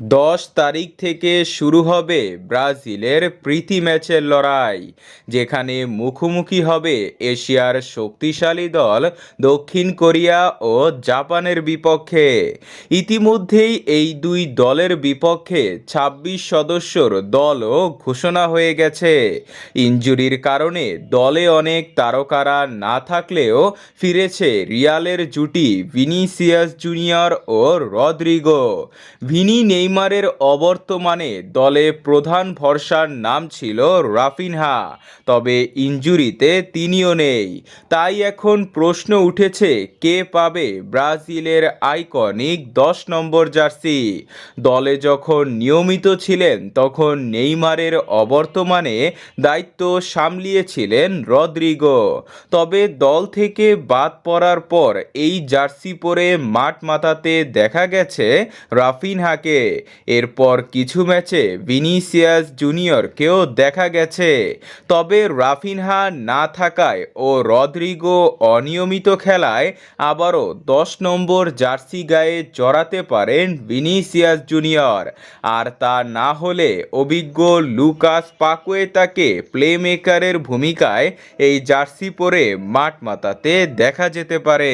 দশ তারিখ থেকে শুরু হবে ব্রাজিলের প্রীতি ম্যাচের লড়াই, যেখানে মুখোমুখি হবে এশিয়ার শক্তিশালী দল দক্ষিণ কোরিয়া ও জাপানের বিপক্ষে। ইতিমধ্যেই এই দুই দলের বিপক্ষে ছাব্বিশ সদস্যর দলও ঘোষণা হয়ে গেছে। ইনজুরির কারণে দলে অনেক তারকারা না থাকলেও ফিরেছে রিয়ালের জুটি ভিনিসিয়াস জুনিয়র ও রদ্রিগো। ভিনি নেইমারের অবর্তমানে দলে প্রধান ভরসার নাম ছিল রাফিনহা, তবে ইনজুরিতে তিনিও নেই। তাই এখন প্রশ্ন উঠেছে, কে পাবে ব্রাজিলের আইকনিক দশ নম্বর জার্সি? দলে যখন নিয়মিত ছিলেন, তখন নেইমারের অবর্তমানে দায়িত্ব সামলিয়েছিলেন রদ্রিগো। তবে দল থেকে বাদ পড়ার পর এই জার্সি পরে মাঠ মাতাতে দেখা গেছে রাফিনহাকে। এরপর কিছু ম্যাচে ভিনিসিয়াস জুনিয়রকেও দেখা গেছে। তবে রাফিনহা না থাকায় ও রদ্রিগো অনিয়মিত খেলায় আবারও দশ নম্বর জার্সি গায়ে জড়াতে পারেন ভিনিসিয়াস জুনিয়র। আর তা না হলে অভিজ্ঞ লুকাস পাকুয়েতাকে প্লেমেকারের ভূমিকায় এই জার্সি পরে মাঠ মাতাতে দেখা যেতে পারে।